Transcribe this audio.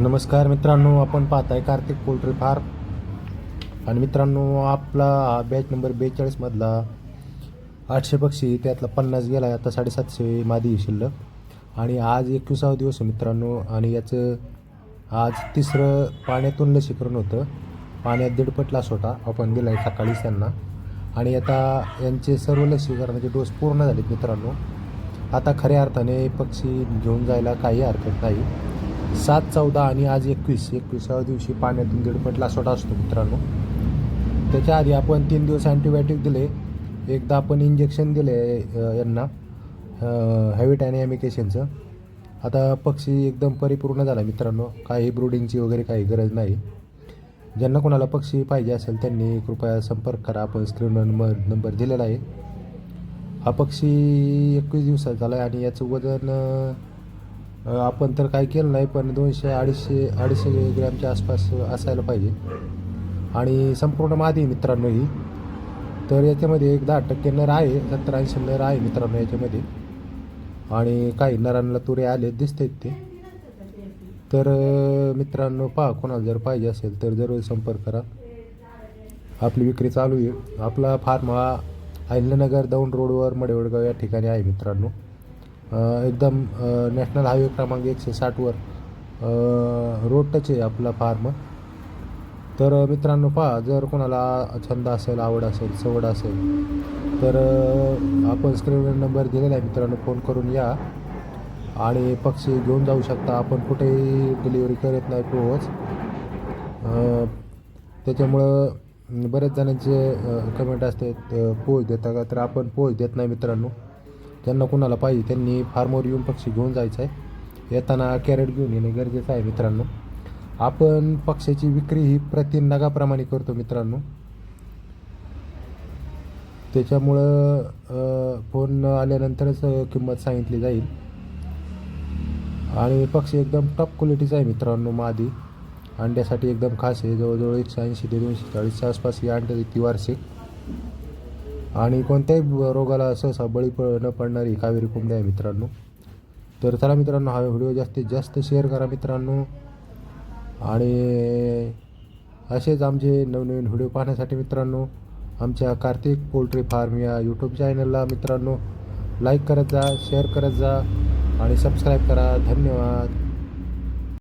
नमस्कार मित्रांनो आपण पाहताय कार्तिक पोल्ट्री फार्म. आणि मित्रांनो आपला बॅच नंबर बेचाळीसमधला आठशे पक्षी त्यातला पन्नास गेला आहे आता साडेसातशे मादी शिल्लक. आणि आज एकविसावा दिवस आहे मित्रांनो आणि याचं आज तिसरं पाण्यातून लसीकरण होतं. पाण्यात दीडपट लास होता आपण दिला आहे सकाळीच त्यांना. आणि आता यांचे सर्व लसीकरणाचे डोस पूर्ण झालेत मित्रांनो. आता खऱ्या अर्थाने पक्षी घेऊन जायला काही हरकत नाही. सात चौदा आणि आज एकवीस. एकविसाव्या दिवशी पाण्यातून दीडपट लासोटा असतो मित्रांनो. त्याच्या आधी आपण तीन दिवस अँटीबायोटिक दिले. एकदा आपण इंजेक्शन दिले यांना. हॅविट आणि ॲमिकेशनचं आता पक्षी एकदम परिपूर्ण झाला मित्रांनो. काही ब्रुडिंगची वगैरे काही गरज नाही. ज्यांना कोणाला पक्षी पाहिजे असेल त्यांनी कृपया संपर्क करा. आपण स्क्रीनवर नंबर नंबर दिलेला आहे. हा पक्षी एकवीस दिवसात झाला आहे आणि याचं वजन आपण तर काय केलं नाही पण दोनशे अडीचशे अडीचशे ग्रॅमच्या आसपास असायला पाहिजे. आणि संपूर्ण मादी मित्रांनो ही. तर याच्यामध्ये एक दहा टक्के नर आहे सत्तर ऐंशी नर आहे मित्रांनो याच्यामध्ये. आणि काही नरांना तुरे आले दिसतात ते. तर मित्रांनो पहा कोणाला जर पाहिजे असेल तर जरूर संपर्क करा. आपली विक्री चालू आहे. आपला फार्म हा अहिल्यानगर दौंड रोडवर मडेवडगाव या ठिकाणी आहे मित्रांनो. एकदम नॅशनल हायवे क्रमांक एकशे साठवर रोड टच आहे आपला फार्म. तर मित्रांनो पहा जर कोणाला छंद असेल आवड असेल सवड असेल तर आपण स्क्रीनवर नंबर दिलेला आहे मित्रांनो फोन करून या. आणि पक्षी घेऊन जाऊ शकता. आपण कुठेही डिलिव्हरी करत नाही पोहोच त्याच्यामुळं बऱ्याच जणांचे कमेंट असते अ, पोच देता का? तर आपण पोच देत नाही मित्रांनो. ज्यांना कुणाला पाहिजे त्यांनी फार्मवर येऊन पक्षी घेऊन जायचं आहे येताना कॅरेट घेऊन येणे गरजेचं आहे मित्रांनो. आपण पक्षाची विक्री ही प्रति नगाप्रमाणे करतो मित्रांनो. त्याच्यामुळं फोन आल्यानंतरच किंमत सांगितली जाईल. आणि पक्षी एकदम टॉप क्वालिटीचा आहे मित्रांनो मादी. अंड्यासाठी एकदम खास आहे जवळजवळ एकशे ऐंशी ते दोनशे चाळीसच्या आसपास ही अंडे देते वार्षिक. आणि कोणत्याही रोगाला सहसा बळी प न पडणारी कावेरी कोंबडी आहे मित्रांनो. तर चला मित्रांनो हा व्हिडिओ जास्तीत जास्त शेअर करा मित्रांनो. आणि असेच आमचे नवनवीन व्हिडिओ पाहण्यासाठी मित्रांनो आमच्या कार्तिक पोल्ट्री फार्म या यूट्यूब चॅनलला मित्रांनो लाईक करत जा शेअर करत जा आणि सबस्क्राईब करा. धन्यवाद.